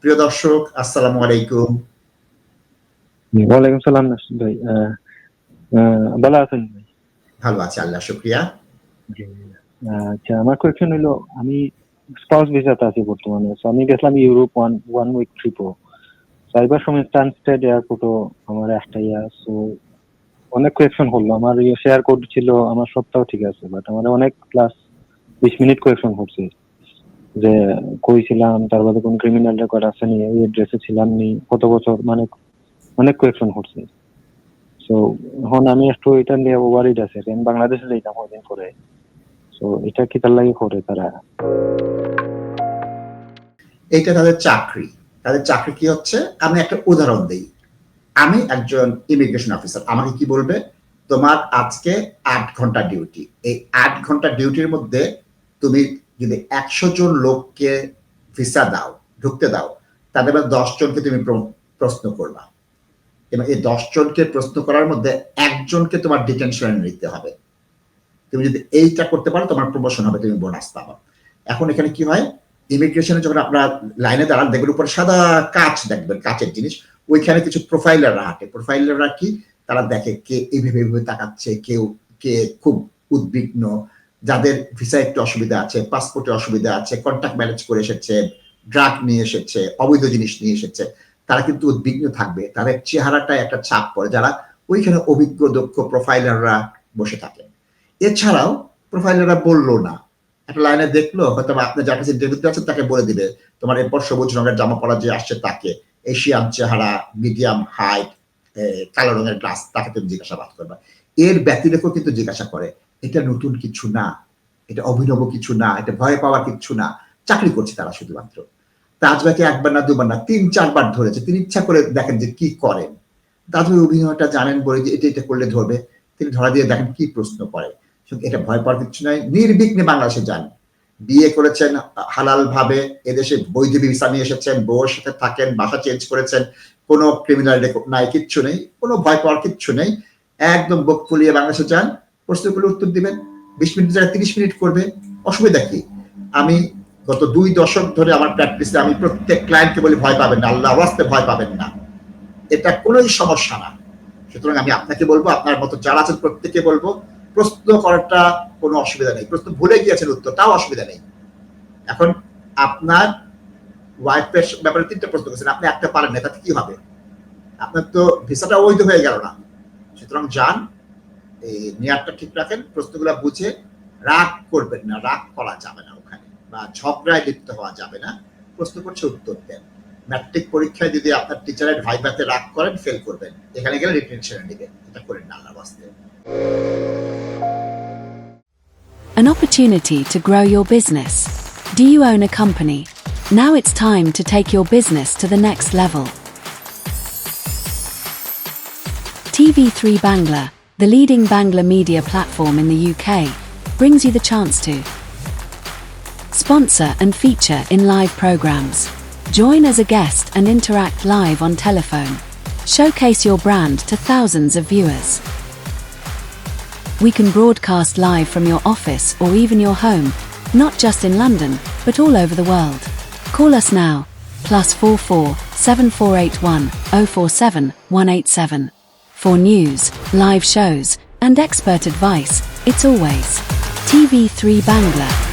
প্রিয় দর্শক আসসালামু আলাইকুম। ওয়ালাইকুম সালাম ভাই। ভালো আছেন ভাই? ভালো আছে আল্লাহ শুক্রিয়া। আচ্ছা আমার কোয়েশ্চেন হলো আমি স্পাউস ভিসাতে আছি বর্তমানে আমি গেছিলাম ইউরোপ ওয়ান ওয়ান উইক ট্রিপও সাইবার সময় স্টানস্টেড এয়ারপোর্টও আমার একটা ইয়া সো অনেক কোয়েকশন হলো। আমার শেয়ার কোড ছিল আমার সবটাও ঠিক আছে বাট আমার অনেক প্লাস বিশ মিনিট কোয়েকশন করছে যে কইছিলাম, তার বাদে কোন ক্রিমিনাল রেকর্ড আছে নি, এই অ্যাড্রেসে ছিলাম নি, কত বছর মানে অনেক কোয়েকশন করছে। সো এখন আমি একটু এটা নিয়ে ওয়ারিড আছে আমি বাংলাদেশে যাইতাম ওদিন করে সো এটা কি তার লাগে করে তারা? এইটা তাদের চাকরি। তাদের চাকরি কি হচ্ছে? আমি একটা উদাহরণ দিই। আমি একজন ইমিগ্রেশন অফিসার আমাকে কি বলবে? তোমার আজকে আট ঘণ্টা ডিউটি এই আট ঘণ্টা ডিউটির মধ্যে তুমি যদি একশো জন লোককে ভিসা দাও, ঢুকতে দাও তাদের মধ্যে দশ জনকে তুমি প্র- প্রশ্ন করবা। এবং এই দশ জনকে প্রশ্ন করার মধ্যে একজনকে তোমার ডিটেনশনে নিতে হবে। তুমি যদি এইটা করতে পারো, তোমার প্রমোশন হবে, তুমি বোনাস পাবা। এখন এখানে কি হয়? ইমিগ্রেশনে যখন আপনারা লাইনে দাঁড়ান, দেখবেন উপরে সাদা কাচ দেখবেন, কাচের জিনিস। ওইখানে কিছু প্রোফাইলাররা হাঁটে। প্রোফাইলাররা কি? তারা দেখে কে এইভাবে এইভাবে তাকাচ্ছে, কেউ, কে খুব উদ্বিগ্ন যাদের ভিসা একটু অসুবিধা আছে, পাসপোর্টে অসুবিধা আছে কন্ট্যাক্ট ম্যানেজ করে এসেছে ড্রাগ নিয়ে এসেছে, অবৈধ জিনিস নিয়ে এসেছে, তারা কিন্তু উদ্বিগ্ন থাকবে। তাদের চেহারাটায় একটা ছাপ পড়ে যারা ওইখানে অভিজ্ঞ, দক্ষ প্রোফাইলাররা বসে থাকেন এছাড়াও প্রোফাইলাররা বলল না। একটা লাইনে দেখল, হয়তো আপনার যার কাছে ইন্টারভিউতে আছেন তাকে বলে দিবে, তোমার এরপর সবুজ রঙের জামা পরা যে আসছে তাকে এশিয়ান চেহারা মিডিয়াম হাইট কালো রঙের গ্লাস তাকে তুমি জিজ্ঞাসাবাদ করবা। এর ব্যতিরেকও কিন্তু জিজ্ঞাসা করে। এটা নতুন কিছু না, এটা অভিনব কিছু না, এটা ভয় পাওয়ার কিছু না, চাকরি করছে তারা শুধুমাত্র। তাজবাকে একবার না দুবার না, তিন, চারবার ধরেছে। তিনি ইচ্ছা করে দেখেন যে কি করেন। তাজবাই অভিনয়টা জানেন বলে যে এটা এটা করলে ধরবে। তিনি ধরা দিয়ে দেখেন কি প্রশ্ন করে। এটা ভয় পাওয়ার কিছু নয় নির্বিঘ্নে বাংলাদেশে যান। বিয়ে করেছেন হালাল ভাবে এদেশে বৈধ ভিসা নিয়ে এসেছেন, বউয়ের সাথে থাকেন, বাসা চেঞ্জ করেছেন, কোনো ক্রিমিনাল রেকর্ড নাই, কিচ্ছু নেই, কোনো ভয় পাওয়ার কিচ্ছু নেই। একদম বুক ফুলিয়ে বাংলাদেশে যান। প্রশ্নগুলো উত্তর দিবেন, বিশ মিনিট জায়গায় তিরিশ মিনিট করবে, অসুবিধা কি? আমি গত দুই দশক ধরে আমার প্র্যাকটিসে আমি প্রত্যেক ক্লায়েন্টকে বলি, ভয় পাবেন না আল্লাহ আওয়াজতে ভয় পাবেন না। এটা কোনোই সমস্যা না। সুতরাং আমি আপনাকে বলব, আপনার মতো যারা আছেন প্রত্যেকে বলব, প্রশ্ন করাটা কোনো অসুবিধা নেই। প্রশ্ন ভুলে গিয়েছেন উত্তর, তাও অসুবিধা নেই। এখন আপনার ওয়াইফের ব্যাপারে তিনটা প্রশ্ন করেছেন, আপনি একটা পারেন না, তাতে কি হবে? আপনার তো ভিসাটা অবৈধ হয়ে গেল না। সুতরাং যান এই মেয়াদটা ঠিক রাখেন প্রশ্নগুলো বুঝে রাগ করবেন না রাগ করা যাবে না ওখানে বা ঝগড়ায় লিপ্ত হওয়া যাবে না প্রশ্ন করছে উত্তর দেন ম্যাট্রিক পরীক্ষায় যদি আপনার টিচারের ভাইভাতে রাগ করেন ফেল করবেন এখানে গেলে রিটেনশনে নেবেন এটা করেন না আল্লাহ বাস্তে An opportunity to grow your business. Do you own a company? Now it's time to take your business to the next level. TV3 Bangla, the leading Bangla media platform in the UK, brings you the chance to sponsor and feature in live programs. Join as a guest and interact live on telephone. Showcase your brand to thousands of viewers. We can broadcast live from your office or even your home, not just in London, but all over the world. Call us now, plus 44 7481 047 187. For news, live shows, and expert advice, it's always TV3 Bangla.